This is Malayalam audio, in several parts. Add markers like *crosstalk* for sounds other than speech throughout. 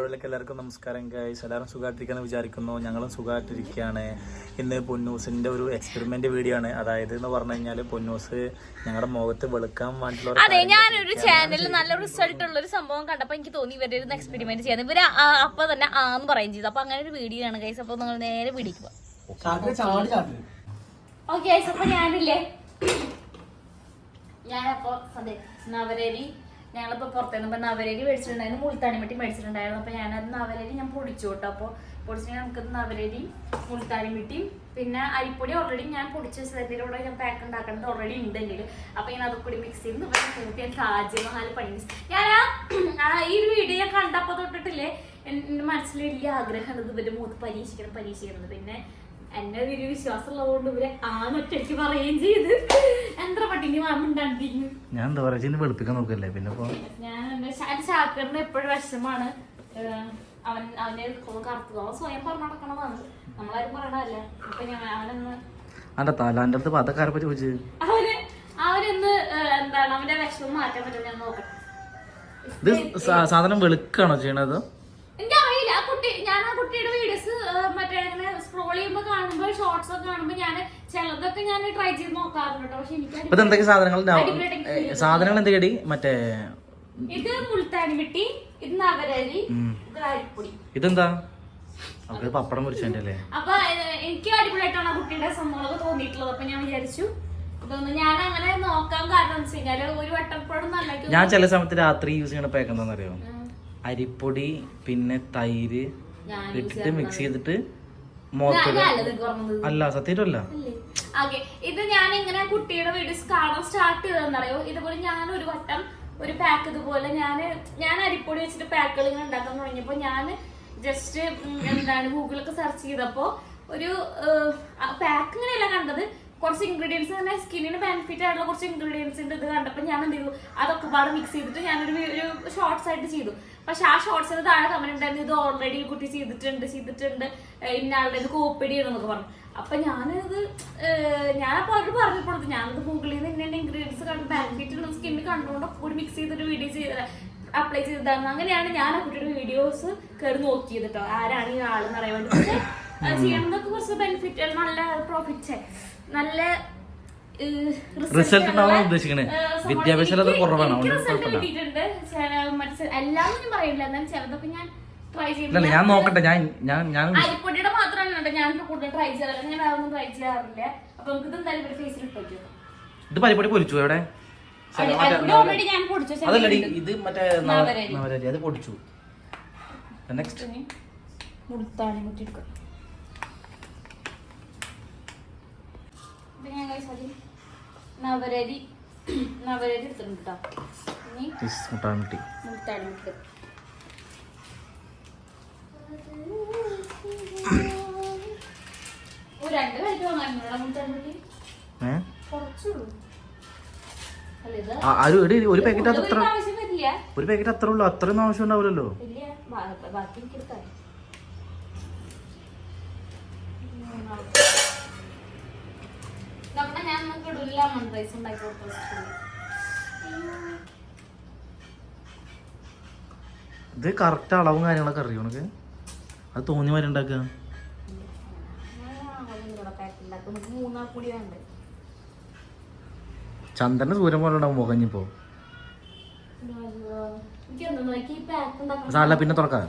വീഡിയോയിലേക്ക് എല്ലാവർക്കും നമസ്കാരം ഗൈസ് എല്ലാവരും സുഖമായിട്ടിരിക്കാന്ന് വിചാരിക്കുന്നു. ഞങ്ങളും സുഖമായിട്ടിരിക്കുകയാണ്. ഇന്ന് പൊന്നൂസിന്റെ ഒരു എക്സ്പെരിമെന്റ് വീഡിയോ ആണ്. അതായത് എന്ന് പറഞ്ഞു കഴിഞ്ഞാൽ പൊന്നൂസ് ഞങ്ങളുടെ മുഖത്ത് വെളുക്കാൻ വേണ്ടിയിട്ടുള്ള അതെ ഞാനൊരു ചാനലിൽ നല്ല റിസൾട്ട് ഉള്ള ഒരു സംഭവം കണ്ടപ്പോൾ എനിക്ക് തോന്നി ഇവരുടെ ഒരു എക്സ്പെരിമെന്റ് ചെയ്യാൻ ഇവർ അപ്പോൾ അപ്പൊ തന്നെ ആന്ന് പറയുകയും ചെയ്തു. അപ്പൊ അങ്ങനെ ഒരു വീഡിയോ ആണ് ഗൈസ് അപ്പോൾ നിങ്ങൾ നേരെ പിടിക്കുക ഓക്കെ ഗൈസ് അപ്പോൾ ഞാനില്ലേ ഞാനപ്പോ അതെ നവരരി ഞങ്ങളിപ്പോ പുറത്തുനിന്ന് നവരേലി മേടിച്ചിട്ടുണ്ടായിരുന്നു മുൾത്താണിമട്ടി മേടിച്ചിട്ടുണ്ടായിരുന്നു. അപ്പൊ ഞാനത് നവരേലി ഞാൻ പൊടിച്ചു കേട്ടോ. അപ്പൊ പൊടിച്ചിട്ട് നമുക്ക് നവരരി മുൾത്താണിമിട്ടിയും പിന്നെ അരിപ്പൊടി ഓൾറെഡി ഞാൻ പൊടിച്ച സ്ഥലത്തിലൂടെ ഞാൻ പാക്ക് ഉണ്ടാക്കുന്നത് ഓൾറെഡി ഉണ്ട് എന്റെ അപ്പൊ ഞാൻ അതൊക്കെ മിക്സ് ചെയ്ത് ഇവിടെ കൂട്ടി ഞാൻ താജ്മഹാൽ പണി ഞാൻ ഈ ഒരു വീഡിയോ ഞാൻ കണ്ടപ്പോ തൊട്ടിട്ടില്ലേ? എന്റെ മനസ്സിൽ വലിയ ആഗ്രഹമാണ് ഇത് ഇവരുടെ മൂത്ത് പരീക്ഷിക്കണം പരീക്ഷിക്കണം പിന്നെ എന്നെ ഒരു വിശ്വാസമുള്ളതുകൊണ്ട് ഇവരെ ആനൊറ്റയ്ക്ക് പറയുകയും ചെയ്ത്. എന്താ പട്ടിക്ക് മാമുണ്ടാണ്ടിരിക്കുന്നു ഞാൻ എന്താ പറയുക വെളുപ്പിക്കാൻ നോക്കല്ലേ? പിന്നെ ഞാൻ ശാക്കറിന് എപ്പോഴും വിഷമാണ് അവൻ അവനെ കറുത്തതോളം സ്വയം പറഞ്ഞു നടക്കണതാണ്. നമ്മളാരും പറയണതല്ല. അപ്പൊ ഞാൻ അവനൊന്ന് അവന്റെ തലാന്റെ അടുത്ത് പതക്കാരെ ചോദിച്ചു അവന് അവനൊന്ന് എന്താണ് അവന്റെ വിഷമം മാറ്റാൻ പറ്റും ഞാൻ നോക്കട്ടെ. ഇത് സാധനം വെളുക്കാണോ ചെയ്യണത്? എനിക്കറിയില്ല. ആ കുട്ടി ഞാൻ ആ കുട്ടിയുടെ വീഡിയോസ് മറ്റേ സ്ക്രോൾ ചെയ്യുമ്പോൾ കാണുമ്പോൾ ഷോർട്സ് ഒക്കെ കാണുമ്പോൾ ഞാൻ ചിലതൊക്കെ ഞാൻ ട്രൈ ചെയ്ത് നോക്കാറുണ്ട് കേട്ടോ പക്ഷെ എനിക്ക് എന്തൊക്കെ സാധനങ്ങൾ? സാധനങ്ങൾ എന്തൊക്കെയാടി? മറ്റേ ഇത് മുൾത്താനി മിട്ടി ഇത് നവരരി. ഇത് അരിപ്പൊടി. ഇതെന്താ? അവർ പപ്പടം പൊരിച്ചതിന്റെ അല്ലേ അപ്പൊ എനിക്ക് അടിപൊളിയായിട്ടാണ് ആ കുട്ടിയുടെ സംഭവങ്ങളൊക്കെ തോന്നിയിട്ടുള്ളത്. അപ്പൊ ഞാൻ വിചാരിച്ചു ഞാൻ അങ്ങനെ നോക്കാൻ കാരണം ഒരു വട്ടപ്പഴം നല്ല ഞാൻ ചില സമയത്ത് രാത്രി യൂസ് ചെയ്യണ പേക്കെന്താന്നറിയോ എന്താണെന്നറിയോ? അരിപ്പൊടി പിന്നെ തൈര് ഇട്ടിട്ട് മിക്സ് ചെയ്തിട്ട് അല്ല സത്യല്ല ഓക്കെ ഇത് ഞാൻ ഇങ്ങനെ കുട്ടിയുടെ വീഡിയോസ് കാണാൻ സ്റ്റാർട്ട് ചെയ്തതെന്നറിയോ? ഇതുപോലെ ഞാൻ ഒരു വട്ടം ഒരു പാക്ക് ഇതുപോലെ ഞാൻ ഞാൻ അരിപ്പൊടി വെച്ചിട്ട് പാക്കുകൾ ഇങ്ങനെ ഉണ്ടാക്കാൻ തുടങ്ങിയപ്പോൾ ഞാൻ ജസ്റ്റ് എന്താണ് ഗൂഗിളൊക്കെ സെർച്ച് ചെയ്തപ്പോൾ ഒരു പാക്ക് ഇങ്ങനെയല്ല കണ്ടത്. കുറച്ച് ഇൻഗ്രീഡിയൻസ് തന്നെ സ്കിന്നിന് ബെനിഫിറ്റ് ആയിട്ടുള്ള കുറച്ച് ഇൻഗ്രീഡിയൻസ് ഇത് കണ്ടപ്പോൾ ഞാൻ എന്ത് ചെയ്തു? അതൊക്കെ പാടെ മിക്സ് ചെയ്തിട്ട് ഞാനൊരു ഒരു ഷോർട്സ് ആയിട്ട് ചെയ്തു. പക്ഷെ ആ ഷോർട്സിന് താഴെ കമന്റ് ഉണ്ടായിരുന്നു ഇത് ഓൾറെഡി കുട്ടി ചെയ്തിട്ടുണ്ട് ചെയ്തിട്ടുണ്ട്. ഏഹ് ഇന്ന ആളുടെ ഇത് കോപ്പി ചെയ്യണമെന്നൊക്കെ പറഞ്ഞു. അപ്പൊ ഞാനിത് ഞാനപ്പോ അവരോട് പറഞ്ഞപ്പോഴത് ഞാനത് ഗൂഗിളിൽ നിന്ന് ഇന്നെ ഇൻഗ്രീഡിയൻസ് കണ്ട് ബാൻഫിറ്റ് ഉള്ള സ്കിന്നിൽ കണ്ടുകൊണ്ട് കൂടി മിക്സ് ചെയ്തൊരു വീഡിയോ ചെയ്ത അപ്ലൈ ചെയ്തതാണ്. അങ്ങനെയാണ് ഞാൻ ആ കുട്ടിയുടെ വീഡിയോസ് കയറി നോക്കിയത് കേട്ടോ ആരാണ് ഈ ആളെന്ന് അറിയാൻ വേണ്ടി. ചെയ്യണമെന്നൊക്കെ കുറച്ച് ബെനിഫിറ്റ് നല്ല പ്രോഫിറ്റ് നല്ല Result ഉണ്ടാവാൻ ഉദ്ദേശിക്കണേ. വിദ്യാഭ്യാസം കുറവാണ്, എല്ലാം ഞാൻ പറയില്ല. എന്നാലും ചിലതൊക്കെ ഞാൻ ട്രൈ ഇല്ല ഞാൻ നോക്കട്ടെ. ഞാൻ ഞാൻ ഞാൻ അരിപ്പൊടിയുടെ ഞാൻ കൂടുതൽ ട്രൈ ചെയ്യാറില്ല. ഞാൻ വേറെ ഒന്നും ട്രൈ ചെയ്യാറില്ല. അപ്പൊ നമുക്ക് ഇത് എന്തായാലും ഇവിടെ ഫേസിൽ ഇട്ട് ഇത് പരിപ്പൊടി പൊരിച്ചു എവിടെ അതല്ലടി ഇത്. മറ്റേ നവരരി. അത് പൊടിച്ചു. നെക്സ്റ്റ് മുടുത്താണ് മുട്ടിയെടുക്കാം ഇത് ഞാൻ നവരരി നവരരി എടുത്തിട്ടുണ്ട് കേട്ടോ ഇനി മുട്ട. മുട്ടാണ് മുട്ട്. ഒരു രണ്ട് വാങ്ങാനുള്ള ഒരു പാക്കറ്റ് അത്ര ഒരു പാക്കറ്റ് അത്ര ഉള്ളു. അത്രയൊന്നും ആവശ്യം ഉണ്ടാവില്ലല്ലോ. ബാക്കി ലെമൺ റൈസ് ഉണ്ടാക്കി കൊടുത്തു ഇത് കറക്റ്റ് അളവും കാര്യങ്ങളൊക്കെ അറിയോ ഉണക്ക് അത് തോന്നി മാറി ഉണ്ടാക്കുക. ചന്ദ്രന് സൂര്യൻ പോലെ ഉണ്ടാവും മുഖഞ്ഞിപ്പോ സാല പിന്നെ തുറക്കാം?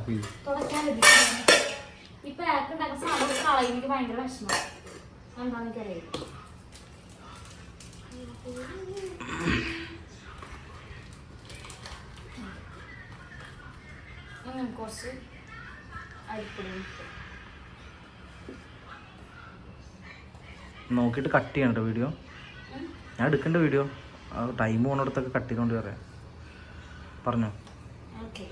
ഈ പാക്ക് ഉണ്ടാക്കുന്ന സാധനം കളയും എനിക്ക് ഭയങ്കര വിഷമം. എന്താണെന്ന് അങ്ങനെ കുറച്ച് അരിപ്പൊടി. നോക്കിയിട്ട് കട്ട് ചെയ്യണം കേട്ടോ വീഡിയോ ഞാൻ എടുക്കണ്ട വീഡിയോ ടൈം പോണിടത്തൊക്കെ കട്ട് ചെയ്തോണ്ട് പറയാം പറഞ്ഞോ. നമുക്ക്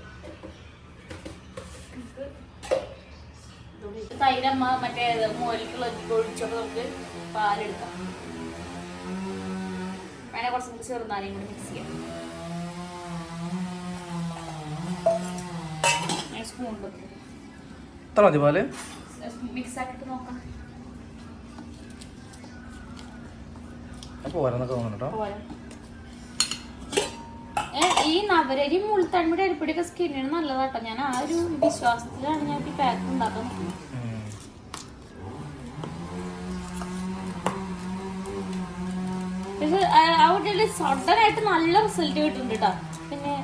തൈരമ്മ മറ്റേ മോലിക്കുള്ള ഒഴിച്ചോണ്ട് നമുക്ക് പാലെടുക്കാം. വേണേ കുറച്ച് നമുക്ക് ചെറുനാരയും കൂടി മിക്സ് ചെയ്യാം. സ്പൂൺ ഇത്ര മതി പോലെ. മിക്സ് ആക്കിയിട്ട് നോക്കാം. ഈ നവരരി മുൾത്തൺമുടി അരിപ്പൊടിയൊക്കെ സ്കിന്നിന് നല്ലതാട്ടോ. ഞാൻ ആ ഒരു വിശ്വാസത്തിലാണ് ഞാൻ ഈ പാക്ക് ഉണ്ടാക്കാൻ നോക്കുന്നത്. പക്ഷെ ആ- ആ കുട്ടിയുടെ സഡൻ ആയിട്ട് നല്ല റിസൾട്ട് കിട്ടുന്നുണ്ട് കേട്ടോ പിന്നെ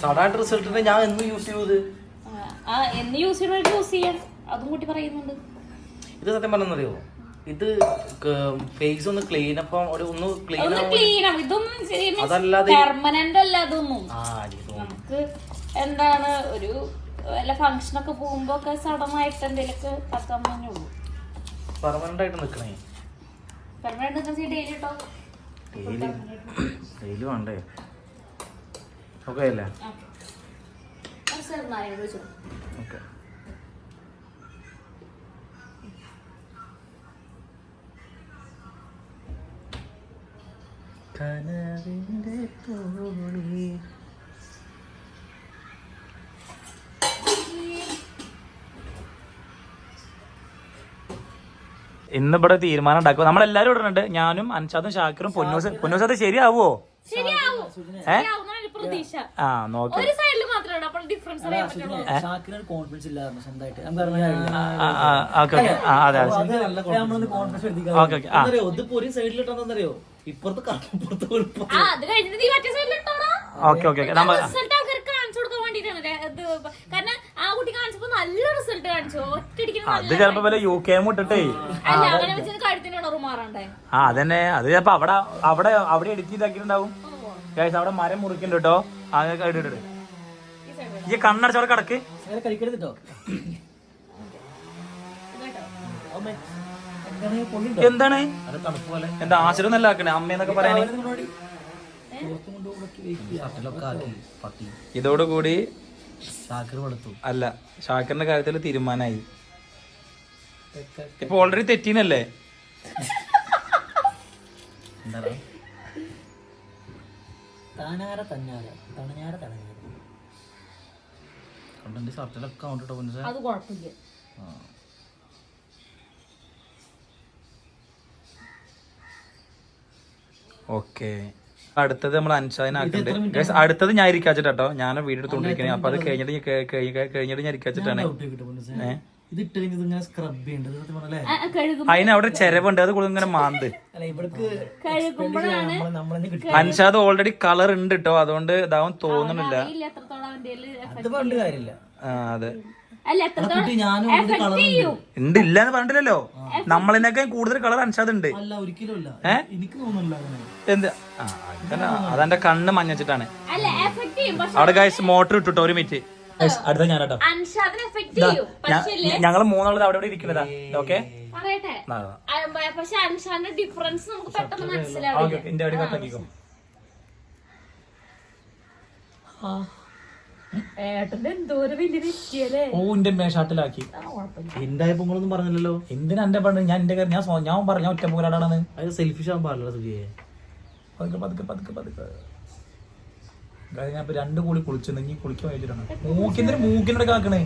സഡായിട്ട് റിസൾട്ടിന് ഞാൻ എന്ന് യൂസ് ചെയ്തത് ആ, ആ എന്ന് യൂസ് യൂസ് ചെയ്യാൻ. അതും കൂട്ടി പറയുന്നുണ്ട്. ഇത് സത്യം പറഞ്ഞറിയോ ഇത് ഫേസ് ഒന്ന് ക്ലീൻ അപ്പം ഒരു ഒന്ന് ക്ലീൻ ഒന്ന് ക്ലീൻ ആവും ഇതൊന്നും അതല്ലാതെ- പെർമനന്റ് അല്ല അതൊന്നും. നമുക്ക് എന്താണ് ഒരു വല്ല ഫംഗ്ഷനൊക്കെ പോകുമ്പോ ഒക്കെ സഡൻ ആയിട്ട് എന്തെങ്കിലുമൊക്കെ പെർമനന്റ് ആയിട്ട് നിക്കണേ. പെർമനന്റ് ഡെയിലി വേണ്ടേ? ഓക്കെ അല്ലേ? ഓക്കെ കനവിന്റെ തോണി ഇന്ന് ഇവിടെ തീരുമാനം ഉണ്ടാക്കുക. നമ്മളെല്ലാരും ഇടുന്നുണ്ട് ഞാനും അൻഷാദും ഷാക്കിറും പൊന്നൂസ്. പൊന്നൂസ് അത് ശരിയാവോ. ഏ ആ നോക്ക്. Okay okay. Okay okay. Okay നല്ല റിസൾട്ട് കാണിച്ചു. അത് ചിലപ്പോ വല്ല യു കെ ഇട്ടിട്ടേ. അങ്ങനെ മാറണ്ടേ? ആ അതന്നെ. അത് ചിലപ്പോ അവിടെ അവിടെ അവിടെ എഡിറ്റ് ചെയ്താക്കിയിട്ടുണ്ടാവും. ഗൈസ് അവിടെ മരം മുറിക്കുന്നുണ്ട് കേട്ടോ. ആ ഇട്ടിട്ട് ഈ കണ്ണടച്ചവിടെ കിടക്ക്. അങ്ങനെ എന്താണ്? അത് തണുപ്പ് പോലെ. എന്താ ആശ്രയം നല്ല ആക്കണേ? അമ്മയെന്നൊക്കെ പറയാനേ ഷട്ടിലൊക്കെ ആക്കി പട്ടി. ഇതോടുകൂടി ഷാക്കർ വെളുത്തു അല്ല ഷാക്കറിന്റെ കാര്യത്തിൽ തീരുമാനമായി ഇപ്പൊ ഓൾറെഡി തെറ്റീനല്ലേ? എന്താ താനാര തന്നാര തണഞ്ഞാര തണഞ്ഞാര കണ്ടന്റ് ഷർട്ടിലൊക്കെ കൗണ്ടിട്ടോ പൊന്നു അത് കുഴപ്പമില്ല. ഓക്കെ അടുത്തത് നമ്മൾ അൻഷാദിനാക്കുന്നുണ്ട് Guys, അടുത്തത് ഞാൻ ഇരിക്കാച്ചിട്ടോ ഞാൻ വീട് എടുത്തോണ്ടിരിക്കണേ അപ്പൊ അത് കഴിഞ്ഞിട്ട് കഴിഞ്ഞിട്ട് ഞാൻ ഇരിക്കാച്ചിട്ടാണ് അതിനവിടെ അതിന് അവിടെ ചെരവുണ്ട്. അത് കൂടുതൽ ഇങ്ങനെ മാന്ത്. അൻഷാദ് ഓൾറെഡി കളർ ഉണ്ട് കേട്ടോ അതുകൊണ്ട് ഇതാവും തോന്നണില്ല അത്. ഉണ്ട് ഇല്ല എന്ന് പറഞ്ഞിട്ടില്ലല്ലോ നമ്മളിനൊക്കെ കൂടുതൽ കളർ അൻഷാദ് ഉണ്ട്. എന്ത്. അതെന്റെ കണ്ണ് മഞ്ഞിട്ടാണ് അല്ല എഫക്ട് ചെയ്യും അവിടെ ഗൈസ് മോട്ടർ ഇട്ടിട്ടോ ഒരു മിനിറ്റ് അടുത്ത ഞാൻ ഞങ്ങൾ മൂന്നാളത് അവിടെ ഇവിടെ ഇരിക്കുന്നതാ ഓക്കെ? പക്ഷെ അൻഷാന്റെ ഡിഫറൻസ് നമുക്ക് പെട്ടെന്ന് മനസ്സിലാവും വലിയ വ്യക്തിയല്ലേ ഓ എന്റെ ഹിന്ദായപ്പോ നിങ്ങളൊന്നും പറഞ്ഞില്ലല്ലോ? എന്തിനാ എന്റെ പണ്ട്? ഞാൻ എന്റെ കാര്യം ഞാൻ സ്വ- ഞാൻ പറഞ്ഞ ഞാൻ ഒറ്റ പോരാടാണ് അത് സെൽഫിഷ് ആവാൻ പാടില്ല സുഖിയെ. പതുക്കെ പതുക്കെ പതുക്കെ പതുക്കെ. കാര്യം ഞാൻ ഇപ്പൊ രണ്ട് കൂടി കുളിച്ചു നീ കുളിക്കാൻ വേണ്ടിട്ടാണ് മൂക്കിന്റെ മൂക്കിനോട് കാക്കണേ?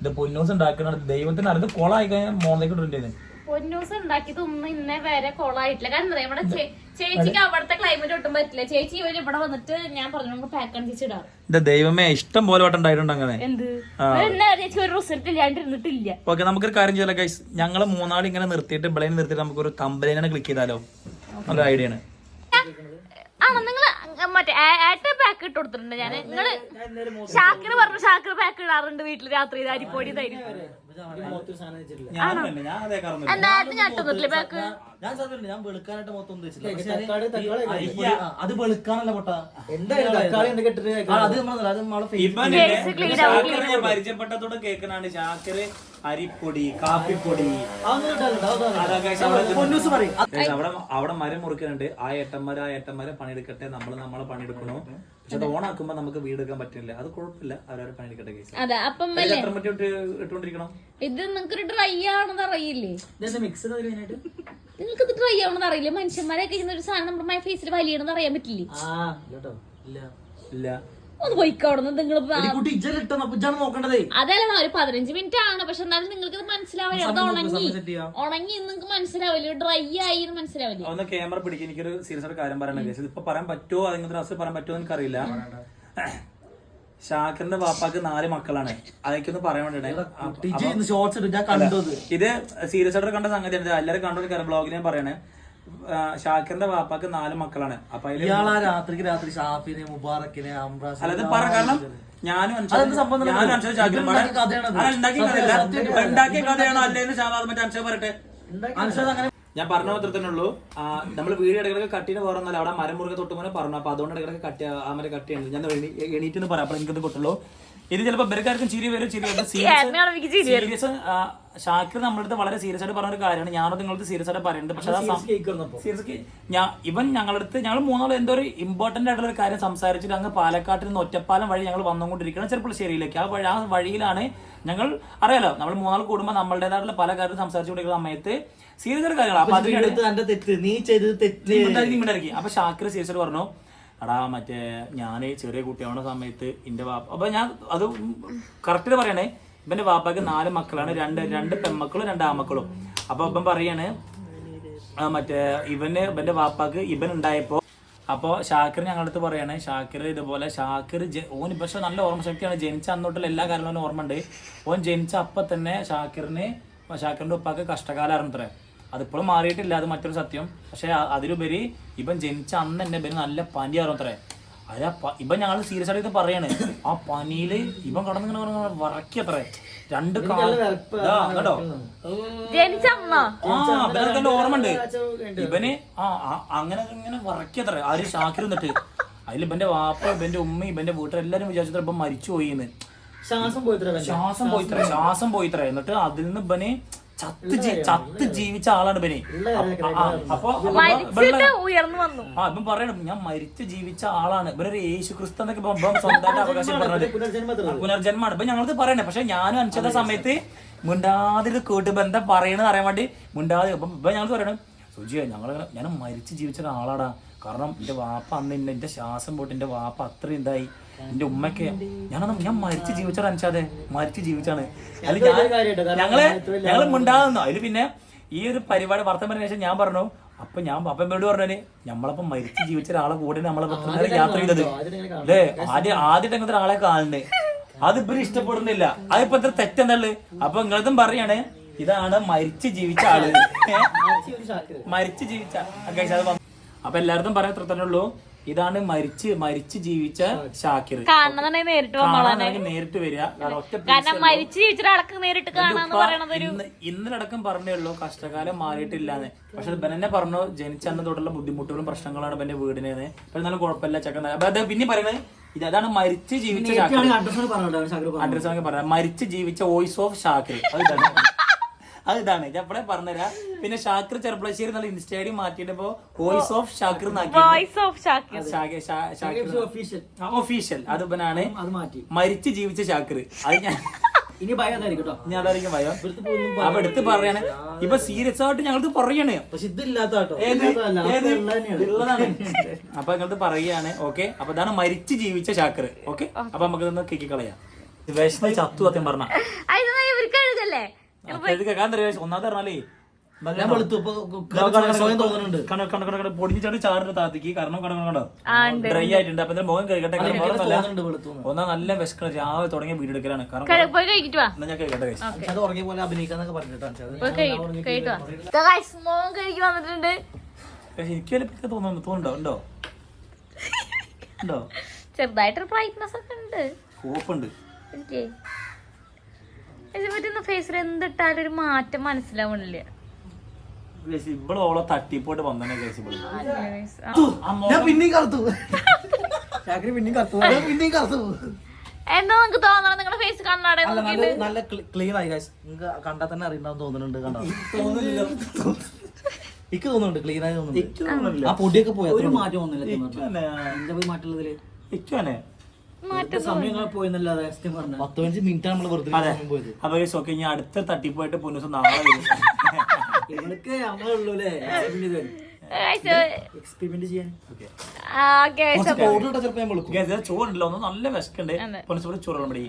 ഇത് പൊന്നൂസ് ഉണ്ടാക്കണ ദൈവത്തിന് അടുത്ത് കൊളായി കഴിഞ്ഞാൽ മോന്തേക്ക് ഇട്ടിട്ടുണ്ട് പൊന്നൂസ് ഉണ്ടാക്കിയത് ഒന്നും ഇന്നേ വരെ കൊളായിട്ടില്ല കാരണം എന്താ ഇവിടെ ചേച്ചിക്ക് അവിടുത്തെ ക്ലൈമറ്റ് ഒട്ടും പറ്റില്ല. ചേച്ചി ഇവർ ഇവിടെ വന്നിട്ട് ഞാൻ പറഞ്ഞു നമുക്ക് പാക്ക് അണിച്ചിടാറ് ഇത് ദൈവമേ ഇഷ്ടം പോലെ വട്ടണ്ടായിട്ടുണ്ട് അങ്ങനെ. എന്ത്? ചേച്ചി ഒരു റിസൾട്ട് ഇല്ലാണ്ടിരുന്നിട്ടില്ല. ഓക്കെ നമുക്കൊരു കാര്യം ചെയ്യാലോ ഗൈസ് ഞങ്ങൾ മൂന്നാൾ ഇങ്ങനെ നിർത്തിയിട്ട് ബ്ലൈൻ നിർത്തിയിട്ട് നമുക്കൊരു തമ്പലേനാണ് ക്ലിക്ക് ചെയ്താലോ? നല്ല ഐഡിയ ആണ്. ആണോ നിങ്ങൾ മറ്റേ ഏട്ട പാക്ക് ഇട്ട് കൊടുത്തിട്ടുണ്ട്. ഞാൻ നിങ്ങൾ ഷാക്കിന് പറഞ്ഞു ഷാക്കിന് പാക്ക് ഇടാറുണ്ട് വീട്ടിൽ രാത്രി അരിപ്പൊടി തരും ഞാൻ വെളുക്കാനായിട്ട് മൊത്തം അത് വെളുക്കാനല്ല പൊട്ട. എന്തായാലും നമ്മളെ ഞാൻ പരിചയപ്പെട്ടതോടെ കേൾക്കണാണ് ശാക്കര് അരിപ്പൊടി കാപ്പിപ്പൊടി. അവിടെ അവിടെ അവിടെ മരം മുറിക്കുന്നുണ്ട്. ആ ഏട്ടന്മാര് ആ ഏട്ടന്മാരെ പണിയെടുക്കട്ടെ. നമ്മൾ നമ്മളെ പണിയെടുക്കണോ. പക്ഷെ അത് ഓണാക്കുമ്പോ നമുക്ക് വീട് എടുക്കാൻ പറ്റില്ല. അത് കുഴപ്പമില്ല. അവരവരെ പണിയെടുക്കട്ടെ കേസ്. അതെ അപ്പം എത്ര മറ്റേ ഇട്ടുകൊണ്ടിരിക്കണം? ഇത് നിങ്ങൾക്ക് ഡ്രൈ ആണെന്ന് അറിയില്ലേ? മിക്സ് നിങ്ങൾക്ക് ഇത് ഡ്രൈ അറിയില്ല? മനുഷ്യന്മാരെ ചെയ്യുന്ന ഒരു സാധനം നമ്മുടെ ഫേസിൽ വലിയണെന്ന് അറിയാൻ പറ്റില്ലേ? ആ കേട്ടോ ഇല്ല. ഇല്ല. ഒന്ന് പോയിക്കോടുന്നു. നിങ്ങൾ അതല്ല ഒരു പതിനഞ്ച് മിനിറ്റ് ആണ് പക്ഷെ എന്നാലും നിങ്ങൾക്ക് മനസ്സിലാവില്ല. അത് ഉണങ്ങി? ഉണങ്ങി നിങ്ങൾക്ക് മനസ്സിലാവില്ല. ഡ്രൈ ആയി എന്ന് മനസ്സിലാവില്ല. ഒന്ന് ക്യാമറ പിടിക്കും. എനിക്കൊരു സീരിയസ് ആയിട്ട് കാര്യം പറയാനുള്ള ഇപ്പൊ പറയാൻ പറ്റുമോ അതിങ്ങനത്തെ അവസ്ഥ പറയാൻ പറ്റുമോ എനിക്കറിയില്ല. ഷാക്കിറിന്റെ വാപ്പാക്ക് നാല് മക്കളാണ്. അതൊക്കെ പറയാൻ ഇടും. ഞാൻ കണ്ടത് ഇത്. സീരിയസ് ആയിട്ട് കണ്ട സംഗതിയാണ്. എല്ലാവരും കണ്ടു ബ്ലോഗിൽ ഞാൻ പറയണേ. ഷാക്കിറിന്റെ വാപ്പാക്ക് നാല് മക്കളാണ്. അപ്പൊ അതിൽ ഇയാളാ രാത്രിക്ക് രാത്രി ഷാഫിനെ മുബാറക്കിനെ അംറാസിനെ അല്ലാതെ പറ കാരണം ഞാനും അതെന്ത് അനുസരിച്ച് സംഭവം എന്ന് ഞാനും അറിയോ? അനുസരിച്ച് ഷാക്കിറും ഇത് ഉണ്ടാക്കിയ കഥയാണത്. ഉണ്ടാക്കിയ കഥയല്ല. സത്യം. ഉണ്ടാക്കിയ കഥയാണോ അല്ലേന്ന് ഷാബാദ് മറ്റേ പറയട്ടെ അങ്ങനെ ഞാൻ പറഞ്ഞ മാത്രത്തന്നെ ഉള്ളൂ നമ്മൾ വീട് ഇടക്കിടക്ക് കട്ടിന് പോറന്നല്ല അവിടെ മരം മുറുകെ തൊട്ടുപോലെ പറഞ്ഞു. അപ്പൊ അതുകൊണ്ട് ഇടക്കിടക്ക് കട്ടി ആ മരം കട്ടിയാണ് ഞാൻ എണീ- എണീറ്റ് എന്ന് പറയാം. അപ്പൊ എനിക്കത് കൊട്ടുള്ളൂ ഇത് ചിലപ്പോ ഇവർക്കാർക്കും ചിരി വരും ചിരി വരും. *laughs* സീരിയസ് ഷാക്കിർ നമ്മളടുത്ത് വളരെ സീരിയസ് ആയിട്ട് പറഞ്ഞ ഒരു കാര്യമാണ്. ഞാനത് നിങ്ങളടുത്ത് സീരിയസ് ആയിട്ട് പറയുന്നുണ്ട് പക്ഷെ സീരിയസ് ഞാൻ ഇവൻ ഞങ്ങളടുത്ത് ഞങ്ങൾ മൂന്നാളും എന്തോ ഒരു ഇമ്പോർട്ടന്റ് ആയിട്ടുള്ള ഒരു കാര്യം സംസാരിച്ചിട്ട് അങ്ങ് പാലക്കാട്ടിൽ നിന്ന് ഒറ്റപ്പാലം വഴി ഞങ്ങൾ വന്നുകൊണ്ടിരിക്കണം ചെറുപ്പുളശ്ശേരിയിലേക്ക് ആ വഴി ആ വഴിയിലാണ് ഞങ്ങൾ അറിയാലോ നമ്മൾ മൂന്നാൾ കൂടുമ്പോൾ നമ്മളുടേതായിട്ടുള്ള പല കാര്യങ്ങളും സംസാരിച്ചുകൊണ്ടിരിക്കുന്ന സമയത്ത് സീരിയസ് ആയിട്ട് കാര്യങ്ങൾ അപ്പൊ അതിനടുത്ത് നീ ചെയ്തത് തെറ്റ്. അപ്പൊ ഷാക്കിർ സീരിയസ് ആയിട്ട് പറഞ്ഞു എടാ മറ്റേ ഞാൻ ചെറിയ കുട്ടിയാവുന്ന സമയത്ത് എന്റെ വാപ്പ അപ്പൊ ഞാൻ അത് കറക്റ്റ് പറയണേ. ഇവന്റെ വാപ്പാക്ക് നാല് മക്കളാണ് രണ്ട് രണ്ട് പെൺമക്കളും രണ്ട് ആമക്കളും അപ്പൊ ഇപ്പം പറയാണ് മറ്റേ ഇവന് ഇവന്റെ വാപ്പാക്ക് ഇവൻ ഉണ്ടായപ്പോ അപ്പോ ഷാക്കിർ ഞങ്ങളുടെ അടുത്ത് പറയാണ് ഷാക്കിർ ഇതുപോലെ ഷാക്കിർ ഓൻ പക്ഷെ നല്ല ഓർമ്മശക്തിയാണ് ജനിച്ച അന്നോട്ടുള്ള എല്ലാ കാര്യങ്ങളും ഓർമ്മ ഉണ്ട് ഓൻ ജനിച്ച അപ്പൊ തന്നെ ഷാക്കിറിന് ഷാക്കിറിന്റെ ഉപ്പാക്ക് കഷ്ടകാലമായിരുന്നു അതിപ്പോഴും മാറിയിട്ടില്ല അത് മറ്റൊരു സത്യം. പക്ഷേ അതിലുപരി ഇവൻ ജനിച്ച അന്ന് തന്നെ ഇവന് നല്ല പനിയായിരുന്നു അത്രേ. അത് ഇവൻ ഞങ്ങൾ സീരിയസ് ആയിട്ട് ഇത് പറയാണ്. ആ പനിയിൽ ഇവൻ കടന്നിങ്ങനെ വറക്കിയത്രേ രണ്ട് കേട്ടോ ആ ഓർമ്മ ഉണ്ട്? ഇവന് ആ ആ- അങ്ങനെ ഇങ്ങനെ വറക്കിയത്രേ ആര് ഷാക്കിൽ നിന്നിട്ട്. അതിൽ ഇവന്റെ വാപ്പ ഇവന്റെ ഉമ്മ ഇവന്റെ വീട്ടിലെല്ലാരും വിചാരിച്ചത്ര ഇപ്പം മരിച്ചു പോയിന്ന് ശ്വാസം പോയിത്ര ശ്വാസം പോയിത്ര ശ്വാസം പോയിത്ര എന്നിട്ട് അതിൽ നിന്ന് ഇവന് ചത്ത് ചത്ത് ജീവിച്ച ആളാണ് ആ, അപ്പൊ അപ്പൊ ഉയർന്നു വന്നു. ആ ഇപ്പം പറയണം ഞാൻ മരിച്ചു ജീവിച്ച ആളാണ്. ഇവരൊരു യേശു ക്രിസ്തു എന്നൊക്കെ സ്വന്തമായിട്ട് അവകാശം പറഞ്ഞത്. പുനർജന്മാണ് ഇപ്പൊ ഞങ്ങളത് പറയണേ പക്ഷെ ഞാനും അനുസരിച്ച സമയത്ത് മുണ്ടാതിരി കൂട്ടുബന്ധം പറയണെന്ന് അറിയാൻ വേണ്ടി മുണ്ടാതി ഇപ്പം ഇപ്പൊ ഞങ്ങൾക്ക് പറയണം സുജിയെ ഞങ്ങൾ ഞാൻ മരിച്ചു ജീവിച്ച ഒരാളാടാ. കാരണം എന്റെ വാപ്പ അന്ന് എന്റെ ശ്വാസം പോയിട്ട് എന്റെ വാപ്പ അത്ര ഇതായി. എന്റെ ഉമ്മയ്ക്ക് ഞാനൊന്നും ഞാൻ മരിച്ചു ജീവിച്ചാണ് അനുസാദെ മരിച്ചു ജീവിച്ചാണ്. അതിൽ ഞാൻ ഞങ്ങൾ ഞങ്ങൾ മിണ്ടാകുന്നു അതിൽ പിന്നെ ഈ ഒരു പരിപാടി വർത്തം പറഞ്ഞ ശേഷം ഞാൻ പറഞ്ഞു അപ്പൊ ഞാൻ എന്നോട് പറഞ്ഞേ നമ്മളപ്പം മരിച്ചു ജീവിച്ച ഒരാളെ കൂടെ നമ്മളെ യാത്ര ചെയ്തത്. അല്ലേ ആദ്യം ആദ്യമായിട്ട് അങ്ങനത്തെ ഒരാളെ കാണുന്നത്. അത് ഇവർ ഇഷ്ടപ്പെടുന്നില്ല. അതിപ്പോ ഇത്ര തെറ്റെന്നുള്ളത് അപ്പൊ നിങ്ങളതും പറയാണ് ഇതാണ് മരിച്ചു ജീവിച്ച ആൾ. മരിച്ചു ജീവിച്ച അപ്പൊ എല്ലായിടത്തും പറയാൻ ഇത്ര തന്നെ ഉള്ളൂ. ഇതാണ് മരിച്ച് മരിച്ച് ജീവിച്ച ഷാക്കിർ. നേരിട്ട് വരിക. കാരണം ഒറ്റ കാരണം മരിച്ചു ജീവിച്ച ഒരാൾക്ക് നേരിട്ട് കാണാന്ന് പറയുന്നത് ഒരു ഇന്ന് ഇന്നലടക്കം പറഞ്ഞേ ഉള്ളൂ കഷ്ടകാലം മാറിയിട്ടില്ലാന്ന്. പക്ഷെ ബെന്നെ പറഞ്ഞു ജനിച്ച അന്ന് തൊട്ടുള്ള ബുദ്ധിമുട്ടുകളും പ്രശ്നങ്ങളാണ് ഇവന്റെ വീടിനേന്ന് പക്ഷെ എന്നാലും കുഴപ്പമില്ല ചക്കൻ അത് പിന്നെ പറയുന്നത് ഇത് അതാണ് മരിച്ച് ജീവിച്ച ഷാക്കിർ. അഡ്രസ് പറഞ്ഞോ. മരിച്ച് ജീവിച്ച വോയിസ് ഓഫ് ഷാക്കിർ. അത് ഇതാണ്. അത് ഇതാണ് ഞാൻ എപ്പോഴേ പറഞ്ഞുതരാം. പിന്നെ ഷാക്കിർ ചെറുപ്പളശ്ശേരി എന്നുള്ള ഇൻസ്റ്റൈഡി മാറ്റിയിട്ടപ്പോ voice of Shakir voice of Shakir. Official അത് ഇവനാണ് അത് മാറ്റി. മരിച്ച് ജീവിച്ച ഷാക്കിർ. അത് ഞാൻ ഇനി ഞാൻ അതായിരിക്കും ഭയം. അപ്പൊ എടുത്ത് പറയാണ്. ഇപ്പൊ സീരിയസ് ആയിട്ട് ഞങ്ങൾക്ക് പറയാണ്. ഉള്ളതാണ്. അപ്പൊ ഞങ്ങൾക്ക് പറയാണ് ഓക്കെ അപ്പൊ ഇതാണ് മരിച്ച് ജീവിച്ച ചാക്കർ ഓക്കെ? അപ്പൊ നമുക്ക് കേക്കി കളയാം വിഷമ ചത്തു സത്യം പറഞ്ഞ. കേൾക്കാൻ പറഞ്ഞാലേ ഞാൻ വെളുത്തു ഇപ്പൊ സ്വയം തോന്നുന്നുണ്ട് പൊടിഞ്ഞു ചാടി ചാറിന്റെ താത്തിക്ക് കാരണം കണ്ടോ? ആ ഡ്രൈ ആയിട്ടുണ്ട്. അപ്പൊ മുഖം വെളുത്തു ഒന്നാ നല്ല വിശക്കണ രാവിലെ തുടങ്ങിയ വീട് എടുക്കലാണ്. കാരണം കഴി- പോയി കഴിക്കിട്ട് വാ. ഞാൻ കേൾക്കട്ടെ guys. അത് ഉറങ്ങിയ പോലെ അഭിനയിക്കാന്നൊക്കെ പറഞ്ഞിട്ടാണ് പോയി കഴി- കഴിയിട്ട് വാ. ഗൈസ് മോൻ വന്നിട്ടുണ്ട്. എനിക്ക് വലിയ തോന്നുന്നു തോന്നുന്നുണ്ടോ. ഉണ്ടോ? ഉണ്ടോ? ചെറുതായിട്ടൊരു ബ്രൈറ്റ്നസ് ഒക്കെ ഉണ്ട്. കോപ്പുണ്ട് ഉണ്ട്. പറ്റുന്ന ഫേസിൽ എന്തിട്ടാലും ഒരു മാറ്റം മനസ്സിലാവണില്ല. ഗൈസ്, ഇവൾ ഓളെ തട്ടിപ്പോട്ട് വന്നെ കേസ് ഇവൾ. ഞാൻ പിന്നെയും കറുത്തു. ഷാക്കിർ പിന്നെയും കറുത്തു. ഞാൻ പിന്നെയും കറുത്തു. എന്താ നിങ്ങൾക്ക് തോന്നണം നിങ്ങളുടെ ഫേസ് കണ്ണാടെ നല്ല ആയി നിങ്ങൾക്ക് കണ്ടാൽ തന്നെ അറിയണ്ടാവും തോന്നുന്നുണ്ട് കണ്ടോ? എനിക്ക് തോന്നുന്നുണ്ട് ക്ലീൻ ആയി തോന്നുന്നുണ്ട്. ആ പൊടിയൊക്കെ പോയി ഒരു മാറ്റം ഒന്നുമില്ല മാറ്റുള്ളതിൽ പത്ത് പതിനഞ്ച് മിനിറ്റ് നമ്മൾ വെറുതെ സമയം പോയത്. അപ്പൊ ഓക്കെ ഇനി അടുത്ത തട്ടിപ്പായിട്ട് പൊന്നൂസം നാളെ വരും. *laughs* ഇവൾക്ക് എക്സ്പെരിമെന്റ് ചെയ്യാൻ. ചോറുണ്ടല്ലോ ഒന്ന് നല്ല വിശക്കുണ്ട്. പൊളിച്ചോട് ചോറുള്ള മടി